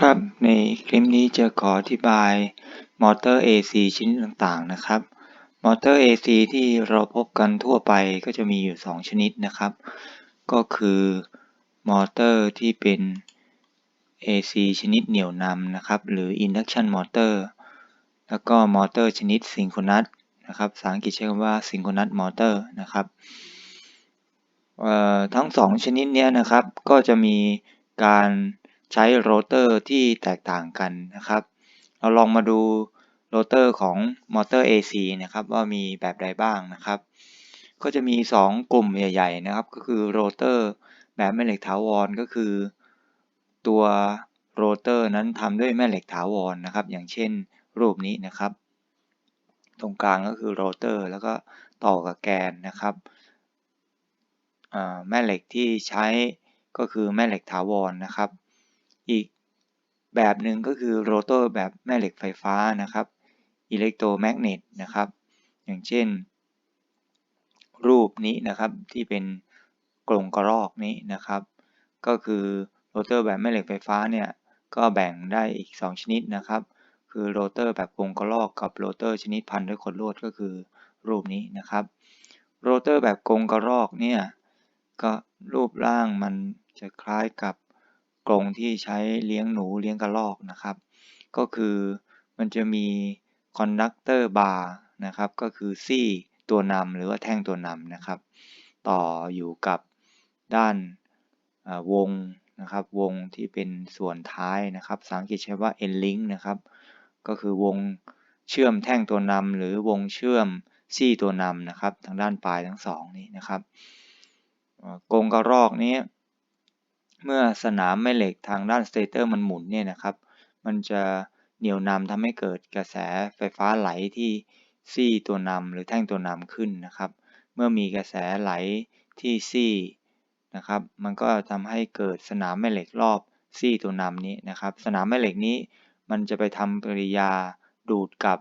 ครับ ในคลิปนี้จะขออธิบายมอเตอร์ AC ชนิดต่างๆนะครับ มอเตอร์ AC ที่เราพบกันทั่วไปก็จะมีอยู่ 2 ชนิดนะครับ ก็คือมอเตอร์ที่เป็น AC ชนิดเหนี่ยวนำนะครับ หรือ Induction Motor แล้วก็มอเตอร์ชนิดซิงโครนัสนะครับ ภาษาอังกฤษใช้คำว่า Synchronous Motor นะครับทั้ง 2 ชนิดนี้นะครับ ก็จะมีการ ใช้โรเตอร์ที่แตกต่างกันนะครับ เราลองมาดูโรเตอร์ของมอเตอร์ AC นะครับว่ามีแบบใดบ้างนะครับ ก็จะมี 2 กลุ่มใหญ่ ๆ นะครับ ก็คือโรเตอร์แบบแม่เหล็กถาวรก็คือ ตัวโรเตอร์นั้นทำด้วยแม่เหล็กถาวรนะครับ อย่างเช่นรูปนี้นะครับ ตรงกลางก็คือโรเตอร์แล้วก็ต่อกับแกนนะครับแม่เหล็กที่ใช้ก็คือแม่เหล็กถาวรนะครับ อีกแบบหนึ่งก็คือโรเตอร์แบบแม่เหล็กไฟฟ้านะครับอิเล็กโทรแมกเนตนะครับ อย่างเช่น รูปนี้นะครับที่เป็นกลงกระรอกนี้นะครับ ก็คือโรเตอร์แบบแม่เหล็กไฟฟ้าเนี่ยก็แบ่งได้อีก 2 ชนิดนะครับ คือโรเตอร์แบบกลงกระรอกกับโรเตอร์ชนิดพันด้วยขดลวดก็คือรูปนี้นะครับโรเตอร์แบบกลงกระรอกเนี่ยก็รูปร่างมันจะคล้ายกับ กรงที่ใช้เลี้ยงหนูเลี้ยงกระรอกนะครับ ก็คือมันจะมีคอนดักเตอร์บาร์นะครับ ก็คือซี่ตัวนำหรือว่าแท่งตัวนำนะครับ ต่ออยู่กับด้านวงนะครับวงที่เป็นส่วนท้ายนะครับภาษาอังกฤษใช้ว่า end link นะครับ ก็คือวงเชื่อมแท่งตัวนำหรือวงเชื่อมซี่ตัวนำนะครับ ทางด้านปลายทั้งสองนี้นะครับกรงกระรอกนี้ เมื่อสนามแม่เหล็กทางด้านสเตเตอร์มันหมุนเนี่ยนะครับ มันจะเหนี่ยวนำทำให้เกิดกระแสไฟฟ้าไหลที่ซี่ตัวนำหรือแท่งตัวนำขึ้นนะครับ เมื่อมีกระแสไหลที่ซี่นะครับ มันก็ทำให้เกิดสนามแม่เหล็กรอบซี่ตัวนำนี้นะครับ สนามแม่เหล็กนี้มันจะไปทำปฏิกิริยาดูดกับ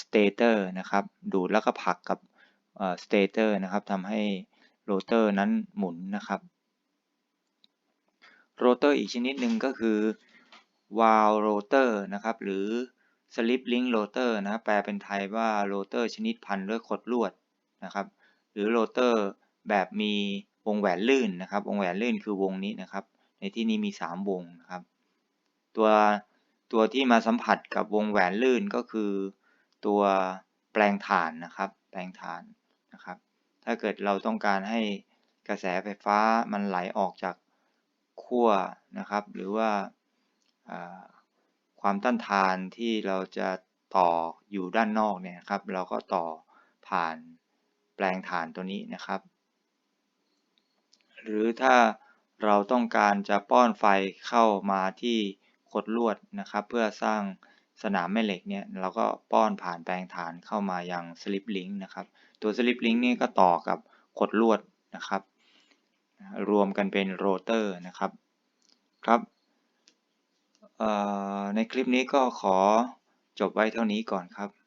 สเตเตอร์นะครับ ดูดแล้วก็ผลักกับสเตเตอร์นะครับทำให้โรเตอร์นั้นหมุนนะครับ โรเตอร์อีกชนิดหนึ่งก็คือวาลโรเตอร์นะครับ หรือสลิปลิงโรเตอร์นะครับแปลเป็นไทยว่าโรเตอร์ชนิดพันด้วยขดลวดนะครับ หรือโรเตอร์แบบมีวงแหวนลื่นนะครับ วงแหวนลื่นคือวงนี้นะครับ ในที่นี้มี 3 วงนะครับ ตัวตัวที่มาสัมผัสกับวงแหวนลื่นก็คือ ตัวแปลงฐานนะครับ แปลงฐานนะครับ ถ้าเกิดเราต้องการให้กระแสไฟฟ้ามันไหลออกจาก ขั้วนะครับ หรือว่าความต้านทานที่เราจะต่ออยู่ด้านนอกเนี่ยครับ เราก็ต่อผ่านแปลงฐานตัวนี้นะครับ หรือถ้าเราต้องการจะป้อนไฟเข้ามาที่ขดลวดนะครับ เพื่อสร้างสนามแม่เหล็กเนี่ยเราก็ป้อนผ่านแปลงฐานเข้ามายังสลิปลิงก์นะครับ ตัวสลิปลิงก์นี่ก็ต่อกับขดลวดนะครับ รวมกันเป็นโรเตอร์นะครับ ครับในคลิปนี้ก็ขอจบไว้เท่านี้ก่อนครับ